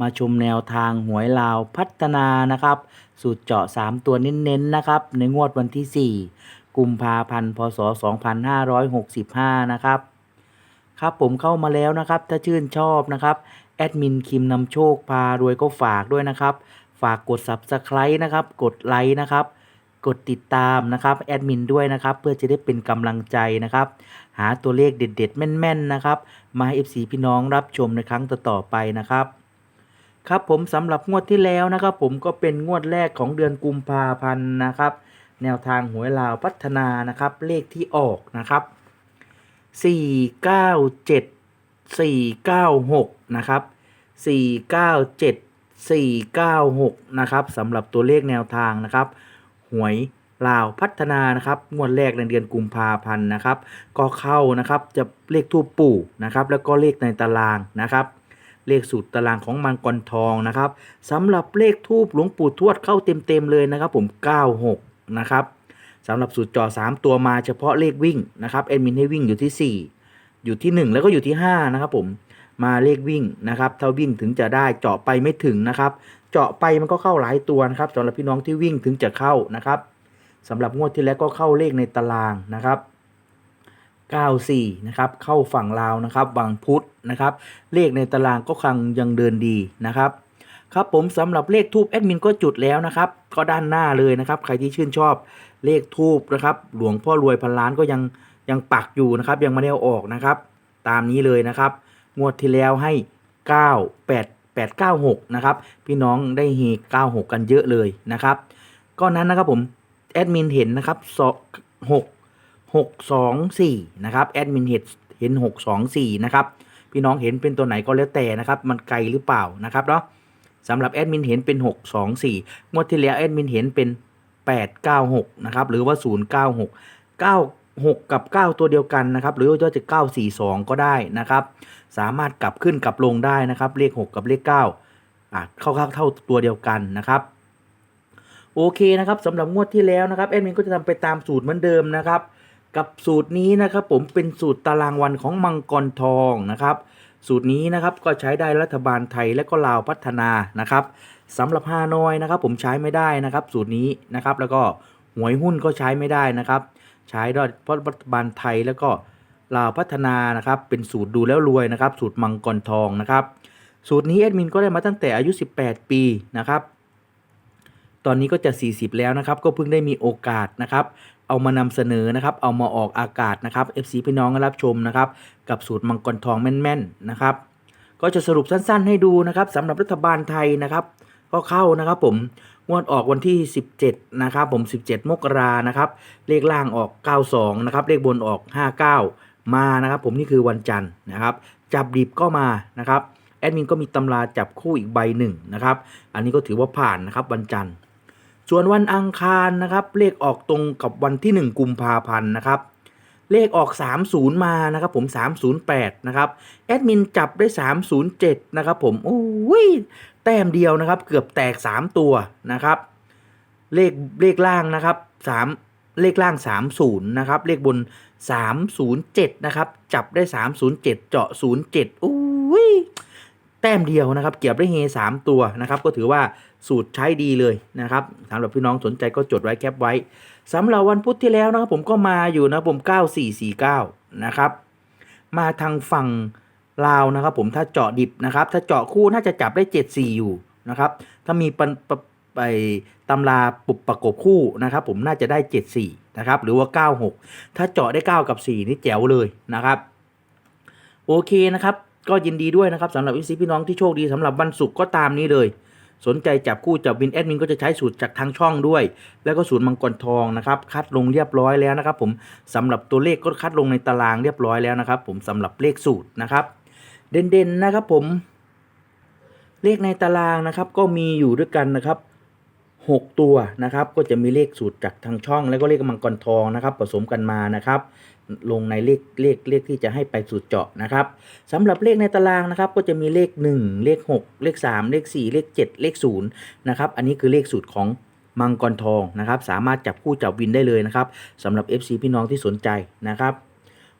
มาชมแนวทางหวยลาวพัฒนานะครับ สูตรเจาะ 3 ตัวเน้นๆนะครับ ในงวดวันที่ 4 กุมภาพันธ์พศ 2565 นะครับ ครับผมเข้ามาแล้วนะครับ ถ้าชื่นชอบนะครับแอดมินคิมนำโชคพารวยก็ฝากด้วยนะครับ ฝากกด Subscribe นะครับ กดไลค์นะครับกดติดตามนะครับแอดมินด้วยนะครับ เพื่อจะได้เป็นกำลังใจนะครับ หาตัวเลขเด็ด ๆ แม่น ๆ นะครับ มาให้ FC พี่น้องรับชมในครั้งต่อๆไปนะครับ ครับผมสำหรับงวดที่แล้วนะครับ ผมก็เป็นงวดแรกของเดือนกุมภาพันธ์นะครับ แนวทางหวยลาวพัฒนานะครับ เลขที่ออกนะครับ 497 496 นะครับ 497 496 นะครับสำหรับตัวเลขแนวทางนะครับ หวยลาวพัฒนานะครับงวดแรกในเดือนกุมภาพันธ์นะครับ ก็เข้านะครับจะเลขทูปปู่นะครับ แล้วก็เลขในตารางนะครับ เลขสูตรตารางของมังกรทองนะครับสำหรับเลขทูปหลวงปู่ทวดเข้าเต็มๆเลยนะครับ ผม 96 นะครับสำหรับสูตรจ่อ 3 ตัวมาเฉพาะเลขวิ่งนะครับแอดมินให้วิ่งอยู่ที่ 4 อยู่ที่ 1 แล้วก็อยู่ที่ 5 นะครับผมมาเลขวิ่งนะครับถ้าวิ่งถึงจะได้เจาะไปไม่ถึงนะครับ เจาะไปมันก็เข้าหลายตัวนะครับสำหรับพี่น้องที่วิ่งถึงจะเข้านะครับสำหรับงวดที่แล้วก็เข้าเลขในตารางนะครับ 94 นะครับ เข้าฝั่งลาวนะครับวังพุธนะครับ เลขในตารางก็คังยังเดินดีนะครับ ครับผมสำหรับเลขทูบแอดมินก็จุดแล้วนะครับ ก็ด้านหน้าเลยนะครับ ใครที่ชื่นชอบเลขทูบนะครับ หลวงพ่อรวยพันล้านก็ยังยังปักอยู่นะครับ ยังไม่ได้อออกนะครับ ตามนี้เลยนะครับ งวดที่แล้วให้ 9 8 8 9 6 นะครับ พี่น้องได้เฮ96 กันเยอะเลยนะครับ ก็นั้นนะครับผมแอดมินเห็นนะครับ 6 6 2 4 นะครับแอดมินเห็นเห็น 6 2 4 นะครับ พี่น้องเห็นเป็นตัวไหนก็แล้วแต่นะครับ มันไกลหรือเปล่านะครับเนาะสำหรับแอดมินเห็นเป็น 6 2 4 งวดที่แล้วแอดมินเห็นเป็น 8 9 6 นะครับ หรือว่า 0 9 6 9 6 กับ 9 ตัวเดียวกันนะครับ หรือว่าจะ 9 4 2 ก็ได้นะครับ สามารถกลับขึ้นกลับลงได้นะครับ เลข 6 กับเลข 9อะเข้าๆเท่าตัวเดียวกันนะครับโอเคนะครับสำหรับงวดที่แล้วนะครับแอดมินก็จะทำไปตามสูตรเหมือนเดิมนะครับ กับสูตรนี้นะครับผมเป็นสูตรตารางวันของมังกรทองนะครับสูตรนี้นะครับก็ใช้ได้รัฐบาลไทยและก็ลาวพัฒนานะครับสำหรับฮานอยนะครับผมใช้ไม่ได้นะครับ สูตรนี้นะครับแล้วก็หวยหุ้นก็ใช้ไม่ได้นะครับ ใช้ได้เพราะรัฐบาลไทยแล้วก็ลาวพัฒนานะครับเป็นสูตรดูแล้วรวยนะครับ สูตรมังกรทองนะครับ สูตรนี้แอดมินก็ได้มาตั้งแต่อายุ 18 ปีนะครับ ตอนนี้ก็จะ 40 แล้วนะครับ ก็เพิ่งได้มีโอกาสนะครับ เอามานำเสนอนะครับ เอามาออกอากาศนะครับ FC พี่น้องรับชมนะครับ กับสูตรมังกรทองแม่นๆนะครับ ก็จะสรุปสั้นๆ ให้ดูนะครับสำหรับรัฐบาลไทยนะครับ ก็เข้านะครับผมงวดออกวันที่ 17 นะครับผม 17 มกรานะครับ เลขล่างออก 92 นะครับ เลขบนออก 59 มานะครับ ผมนี่คือวันจันทร์นะครับ จับดิบก็มานะครับ แอดมินก็มีตำราจับคู่อีกใบหนึ่งนะครับ อันนี้ก็ถือว่าผ่านนะครับวันจันทร์ ส่วนวันอังคารนะครับ เลขออกตรงกับวันที่ 1 กุมภาพันธ์นะครับ เลขออก 30 มานะครับผม 308 นะครับ แอดมินจับได้ 307 นะครับผมโอ้ยแต้มเดียวนะครับ เกือบแตก 3 ตัวนะครับ เลขเลขล่างนะครับ 3เลขล่าง 30 นะครับ เลขบน 307 นะครับ จับได้ 307 เจาะ 07 อุ้ย แต้มเดียวนะครับ เก็บได้เฮสามตัวนะครับ ก็ถือว่า สูตรใช้ดีเลยนะครับสำหรับพี่น้องสนใจก็จดไว้แคปไว้สำหรับวันพุธที่แล้วนะครับผมก็มาอยู่นะผม 9449 นะครับ มาทางฝั่งลาวนะครับ ผมถ้าเจาะดิบนะครับ ถ้าเจาะคู่น่าจะจับได้ 74 อยู่นะครับ ถ้ามีปันไปตำราปุบประกบคู่นะครับ ผมน่าจะได้ 74 นะครับ หรือว่า 96 ถ้าเจาะได้ 9 กับ 4 นี่แจ๋วเลยนะครับโอเคนะครับ ก็ยินดีด้วยนะครับสำหรับวิซีพี่น้องที่โชคดีสำหรับวันศุกร์ก็ตามนี้เลย สนใจจับคู่จับวินแอดมินก็จะใช้สูตรจากทางช่องด้วย แล้วก็สูตรมังกรทองนะครับคัดลงเรียบร้อยแล้วนะครับ ผมสำหรับตัวเลขก็คัดลงในตารางเรียบร้อยแล้วนะครับ ผมสำหรับเลขสูตรนะครับ เด่นๆนะครับผม เลขในตารางนะครับ ก็มีอยู่ด้วยกันนะครับ 6 ตัวนะครับก็จะมีเลขสูตรจากทางช่อง แล้วก็เลขมังกรทองนะครับผสมกันมานะครับ ลงในเลขเลขเลขที่จะให้ไปสูตรเจาะนะครับสำหรับเลขในตารางนะครับ ก็จะมีเลข 1 เลข 6 เลข 3 เลข 4 เลข 7 เลข0นะครับอันนี้คือเลขสูตรของมังกรทองนะครับ สามารถจับคู่จับวินได้เลยนะครับสำหรับ FC พี่น้องที่สนใจนะครับ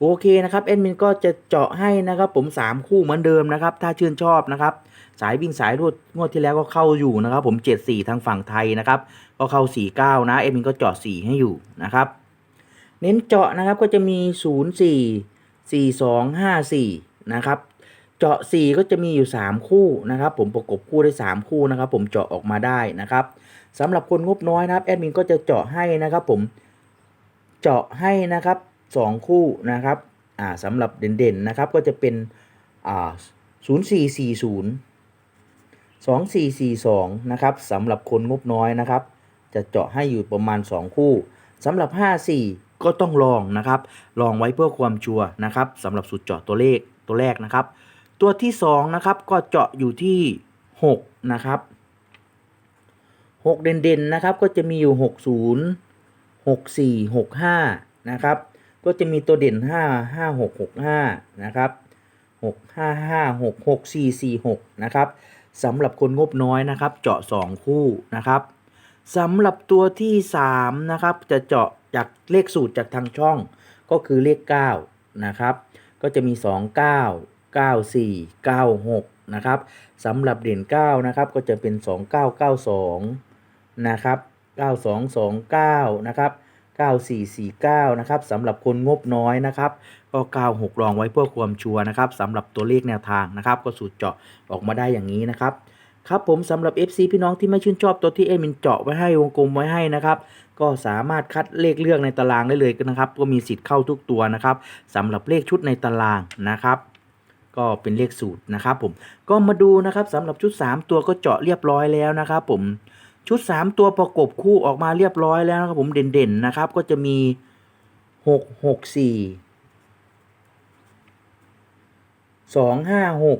โอเคนะครับแอดมินก็จะเจาะให้นะครับผม 3 คู่เหมือนเดิมนะครับ ถ้าชื่นชอบนะครับ สายวิ่งสายรูดงวดที่แล้วก็เข้าอยู่นะครับ ผม 74 ทางฝั่งไทยนะครับ ก็เข้า 49 นะแอดมินก็เจาะ 4 ให้อยู่นะครับ เน้นเจาะนะครับก็จะมี 04 42 54 นะครับ เจาะ 4 ก็จะมีอยู่ 3 คู่นะครับ ผมประกบคู่ได้ 3 คู่นะครับ ผมเจาะออกมาได้นะครับสำหรับคนงบน้อยนะครับแอดมินก็จะเจาะให้นะครับ ผมเจาะให้นะครับ 2 คู่นะครับอ่าสำหรับเด่นๆนะครับก็จะเป็นอ่า0440 2442นะครับสำหรับคนงบน้อยนะครับ จะเจาะให้อยู่ประมาณ 2 คู่สำหรับ 54 ก็ต้องลองนะครับ ลองไว้เพื่อความชัวร์นะครับสำหรับสูตรเจาะตัวเลขตัวแรกนะครับ ตัวที่ 2 นะครับก็เจาะอยู่ที่ 6 นะครับ 6 เด่นๆนะครับก็จะมีอยู่ 60 64 65 นะครับ ก็จะมีตัวเด่น 5 5 6 6 5 นะครับ 6 5 5 6 6 4 4 6 นะครับสำหรับคนงบน้อยนะครับ เจาะ 2 คู่นะครับสำหรับตัวที่ 3 นะครับ จะเจาะจากเลขสูตรจากทางช่องก็คือเลข 9 นะครับ ก็จะมี 29 94 96 นะครับสำหรับเด่น 9 นะครับ ก็จะเป็น 2992 นะครับ 9229 นะครับ 9449 นะครับสำหรับคนงบน้อยนะครับ ก็ 96 รองไว้เพื่อความชัวร์นะครับสำหรับตัวเลขแนวทางนะครับ ก็สูตรเจาะออกมาได้อย่างนี้นะครับ ครับผมสำหรับ FC พี่น้องที่ไม่ชื่นชอบตัวที่เอมินเจาะไว้ให้วงกลมไว้ให้นะครับ ก็สามารถคัดเลขเลือกในตารางได้เลยนะครับ ก็มีสิทธิ์เข้าทุกตัวนะครับสำหรับเลขชุดในตารางนะครับก็เป็นเลขสูตรนะครับผมก็มาดูนะครับสำหรับชุด 3 ตัวก็เจาะเรียบร้อยแล้วนะครับผม ชุด 3 ตัวประกบคู่ออกมาเรียบร้อยแล้วนะครับผมเด่นๆนะครับ ก็จะมี 6 6 4 2 5 6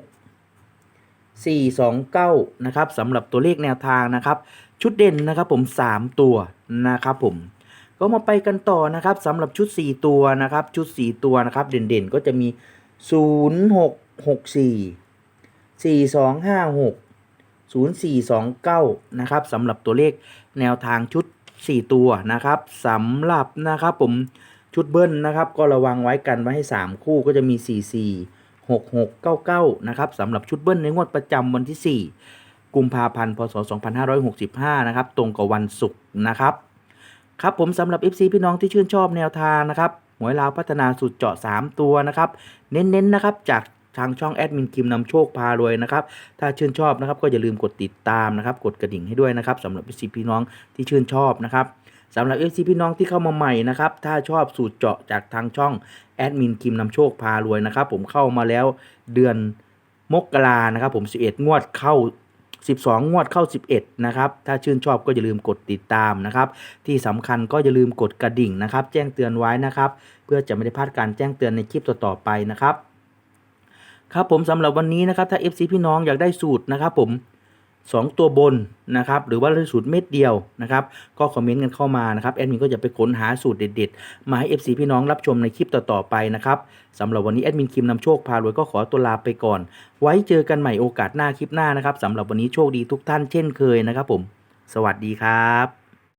4 2 9นะครับสำหรับตัวเลขแนวทางนะครับ ชุดเด่นนะครับผม 3 ตัวนะครับผมก็มาไปกันต่อนะครับสำหรับชุด 4 ตัวนะครับ ชุด 4 ตัวนะครับ เด่นๆ ก็จะมี 0 6 6 4 4 2 5 6 0 4 2 9 นะครับสำหรับตัวเลขแนวทางชุด 4 ตัวนะครับสำหรับนะครับผมชุดเบิ้ลนะครับ ก็ระวังไว้กันไว้ให้ 3 คู่ก็จะมี 4 4 6 6 9 9 นะครับสำหรับชุดเบิ้ลในงวดประจำวันที่ 4 กุมภาพันธ์พศ 2565 นะครับ ตรงกับวันศุกร์นะครับ ครับผมสำหรับ FC พี่น้องที่ชื่นชอบแนวทางนะครับหวยลาวพัฒนาสุดเจาะ 3 ตัวนะครับ เน้นๆนะครับจาก ทางช่องแอดมินคิมนำโชคพารวยนะครับ ถ้าชื่นชอบนะครับก็อย่าลืมกดติดตามนะครับ กดกระดิ่งให้ด้วยนะครับสำหรับ FC พี่น้องที่ชื่นชอบนะครับสำหรับ FC พี่น้องที่เข้ามาใหม่นะครับ ถ้าชอบสูตรเจาะจากทางช่องแอดมินคิมนำโชคพารวยนะครับ ผมเข้ามาแล้วเดือนมกรานะครับ ผม 11 งวดเข้า 12 งวดเข้า 11 นะครับ ถ้าชื่นชอบก็อย่าลืมกดติดตามนะครับ ที่สำคัญก็อย่าลืมกดกระดิ่งนะครับ แจ้งเตือนไว้นะครับ เพื่อจะไม่ได้พลาดการแจ้งเตือนในคลิปต่อๆไปนะครับ ครับผมสำหรับวันนี้นะครับถ้า FC พี่น้องอยากได้สูตรนะครับผม 2 ตัวบนนะครับหรือว่าสูตรเม็ดเดียวนะครับก็คอมเมนต์กันเข้ามานะครับแอดมินก็จะไปค้นหาสูตรเด็ดๆ มาให้ FC พี่น้องรับชมในคลิปต่อๆไปนะครับสำหรับวันนี้แอดมินคิมนำโชคพารวยก็ขอตัวลาไปก่อน ไว้เจอกันใหม่โอกาสหน้าคลิปหน้านะครับสำหรับวันนี้โชคดีทุกท่านเช่นเคยนะครับผม สวัสดีครับ